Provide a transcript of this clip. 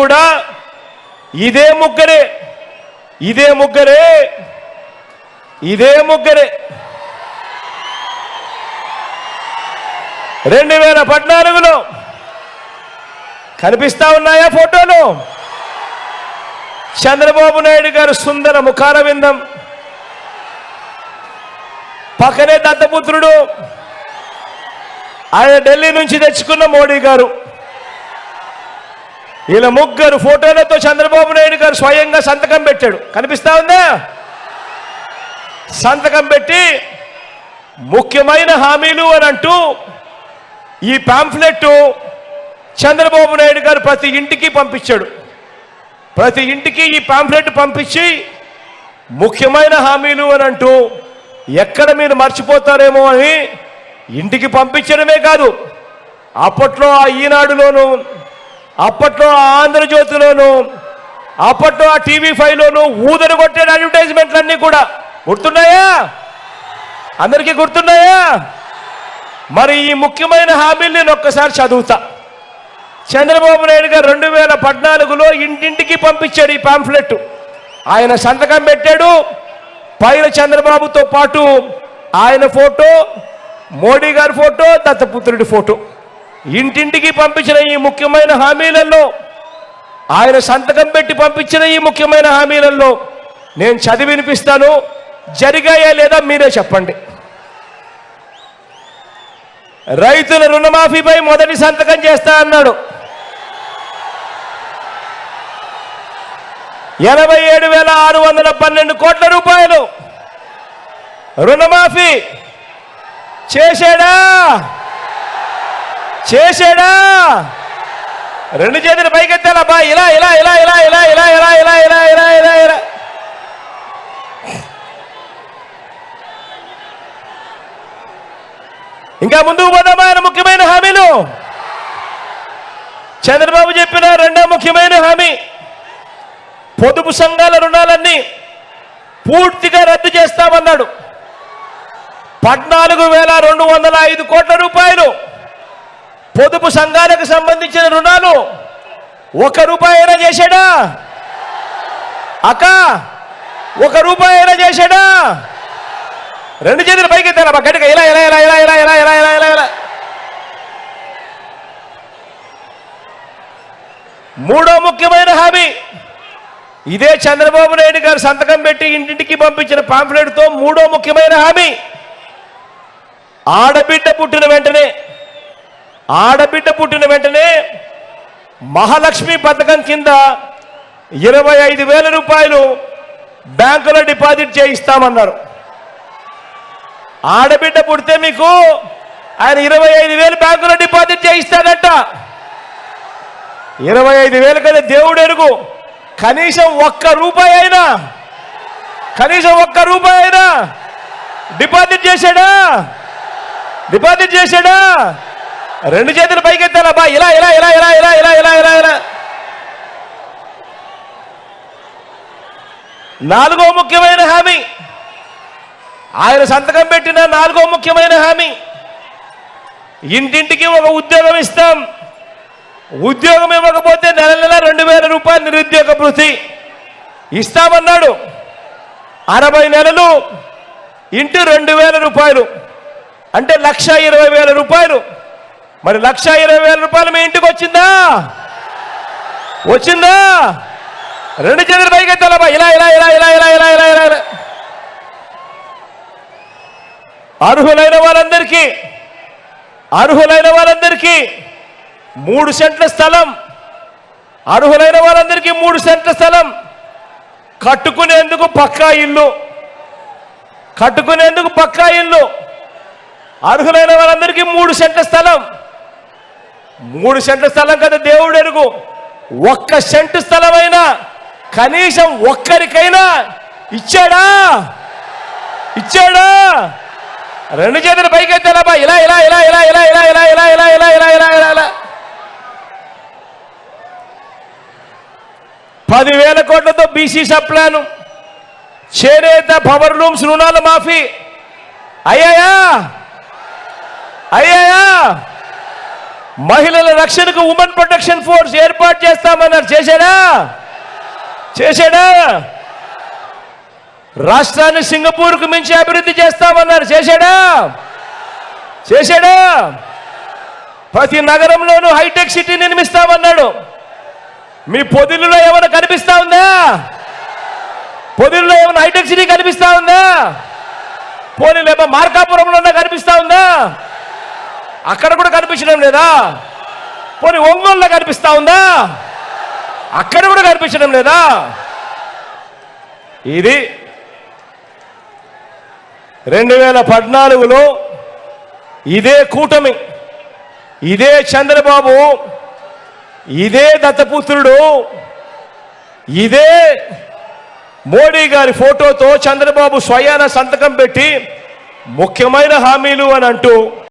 కూడా ఇదే ముగ్గురే ఇదే ముగ్గురే ఇదే ముగ్గురే. రెండు వేల పద్నాలుగులో కనిపిస్తా ఉన్నాయా ఫోటోలు? చంద్రబాబు నాయుడు గారు సుందర ముఖార విందం పక్కనే దత్తపుత్రుడు. ఆయన ఢిల్లీ నుంచి తెచ్చుకున్న మోడీ గారు. వీళ్ళ ముగ్గురు ఫోటోలతో చంద్రబాబు నాయుడు గారు స్వయంగా సంతకం పెట్టాడు. కనిపిస్తా ఉందా? సంతకం పెట్టి ముఖ్యమైన హామీలు అని అంటూ ఈ పాంఫ్లెట్ చంద్రబాబు నాయుడు గారు ప్రతి ఇంటికి పంపించాడు. ప్రతి ఇంటికి ఈ పాంఫ్లెట్ పంపించి ముఖ్యమైన హామీలు అని అంటూ ఎక్కడ మీరు మర్చిపోతారేమో అని ఇంటికి పంపించడమే కాదు అప్పట్లో ఆ ఈనాడులోనూ అప్పట్లో ఆంధ్రజ్యోతిలోను అప్పట్లో ఆ టీవీ ఫైవ్లోను ఊదరు కొట్టే అడ్వర్టైజ్మెంట్లన్నీ కూడా గుర్తున్నాయా? అందరికీ గుర్తున్నాయా? మరి ఈ ముఖ్యమైన హామీలు నేను ఒక్కసారి చదువుతా. చంద్రబాబు నాయుడు గారు రెండు వేల పద్నాలుగులో ఇంటింటికి పంపించాడు ఈ పాంఫ్లెట్ ఆయన సంతకం పెట్టాడు. పైన చంద్రబాబుతో పాటు ఆయన ఫోటో మోడీ గారి ఫోటో దత్తపుత్రుడి ఫోటో. ఇంటింటికి పంపించిన ఈ ముఖ్యమైన హామీలలో ఆయన సంతకం పెట్టి పంపించిన ఈ ముఖ్యమైన హామీలలో నేను చదివి వినిపిస్తాను జరిగాయా లేదా మీరే చెప్పండి. రైతుల రుణమాఫీపై మొదటి సంతకం చేస్తా అన్నాడు. ఎనభై ఏడు వేల ఆరు వందల పన్నెండు కోట్ల రూపాయలు రుణమాఫీ చేశాడా? చేశాడా రెండు చేతులు పైకెత్తాలబ్బా ఇలా ఇలా ఇలా ఇలా ఇలా ఇలా ఇలా ఇలా ఇలా ఇలా ఇలా ఇలా ఇంకా ముందుకు పోదామా ఆయన ముఖ్యమైన హామీలు చంద్రబాబు చెప్పిన రెండో ముఖ్యమైన హామీ పొదుపు సంఘాల రుణాలన్నీ పూర్తిగా రద్దు చేస్తామన్నాడు పద్నాలుగు వేల రెండు వందల ఐదు కోట్ల రూపాయలు పొదుపు సంఘాలకు సంబంధించిన రుణాలు ఒక రూపాయి అయినా చేశాడా? అక్క ఒక రూపాయి అయినా చేశాడా? రెండు చేతులు పైకి ఎత్తారా గట్టిగా ఇలా ఇలా ఇలా ఇలా ఇలా ఇలా ఇలా ఇలా ఇలా. ఇలా మూడో ముఖ్యమైన హామీ. ఇదే చంద్రబాబు నాయుడు గారు సంతకం పెట్టి ఇంటింటికి పంపించిన పాంఫ్లెట్తో మూడో ముఖ్యమైన హామీ. ఆడబిడ్డ పుట్టిన వెంటనే ఆడబిడ్డ పుట్టిన వెంటనే మహాలక్ష్మి పథకం కింద ఇరవై ఐదు వేల రూపాయలు బ్యాంకులో డిపాజిట్ చేయిస్తామన్నారు. ఆడబిడ్డ పుడితే మీకు ఆయన ఇరవై ఐదు వేలు బ్యాంకులో డిపాజిట్ చేయిస్తాడట. ఇరవై ఐదు వేలు కదా దేవుడు ఎరుగు. కనీసం ఒక్క రూపాయి అయినా కనీసం ఒక్క రూపాయి అయినా డిపాజిట్ చేశాడా? డిపాజిట్ చేశాడా? రెండు చేతులు పైకెత్తాలి అబ్బా. ఇలా ఇలా ఇలా ఇలా ఇలా ఇలా ఇలా ఇలా ఇలా. నాలుగో ముఖ్యమైన హామీ. ఆయన సంతకం పెట్టిన నాలుగో ముఖ్యమైన హామీ. ఇంటింటికి ఒక ఉద్యోగం ఇస్తాం. ఉద్యోగం ఇవ్వకపోతే నెల నెల రెండు వేల రూపాయలు నిరుద్యోగ భృతి ఇస్తామన్నాడు. అరవై నెలలు ఇంటూ రెండు వేల రూపాయలు. అంటే లక్ష ఇరవై వేల రూపాయలు. మరి లక్ష ఇరవై వేల రూపాయలు మీ ఇంటికి వచ్చిందా? వచ్చిందా? రెండు చేతులు పైకి ఎత్తాలబ్బా ఇలా ఇలా ఇలా ఇలా ఇలా ఇలా ఇలా ఇలా ఇలా. అర్హులైన వాళ్ళందరికీ అర్హులైన వాళ్ళందరికీ మూడు సెంట్ల స్థలం. అర్హులైన వాళ్ళందరికీ మూడు సెంట్ల స్థలం. కట్టుకునేందుకు పక్కా ఇల్లు. కట్టుకునేందుకు పక్కా ఇల్లు. అర్హులైన వాళ్ళందరికీ మూడు సెంట్ల స్థలం. మూడు సెంట్ల స్థలం కదా దేవుడు ఎరుగు ఒక్క సెంటు స్థలమైనా కనీసం ఒక్కరికైనా ఇచ్చాడా ఇచ్చాడా రెండు చేతులు పైకి ఎత్తాలబ్బా ఇలా ఇలా ఇలా ఇలా ఇలా ఇలా ఇలా ఇలా ఇలా ఇలా ఇలా ఇలా ఇలా ఇలా పదివేల కోట్లతో బీసీ సప్లాను చేనేత పవర్ రూమ్స్ రుణాల మాఫీ అయ్యాయా అయ్యాయా మహిళల రక్షణకు ఉమెన్ ప్రొటెక్షన్ ఫోర్స్ ఏర్పాటు చేస్తామన్నారు. చేశాడా? చేశాడా? రాష్ట్రాన్ని సింగపూర్కు మించి అభివృద్ధి చేస్తామన్నారు. చేశాడా? చేశాడా? ప్రతి నగరంలోనూ హైటెక్ సిటీ నిర్మిస్తామన్నాడు. మీ పొదిల్లో ఏమైనా కనిపిస్తా ఉందా? పొదిల్లో ఏమైనా హైటెక్ సిటీ కనిపిస్తా ఉందా? పోనీలేమో మార్కాపురంలో కనిపిస్తా ఉందా? అక్కడ కూడా కనిపించడం లేదా? పోనీ ఒంగోలులో కనిపిస్తా ఉందా? అక్కడ కూడా కనిపించడం లేదా? ఇది రెండు వేల పద్నాలుగులో ఇదే కూటమి ఇదే చంద్రబాబు ఇదే దత్తపుత్రుడు ఇదే మోడీ గారి ఫోటోతో చంద్రబాబు స్వయాన సంతకం పెట్టి ముఖ్యమైన హామీలు అని అంటూ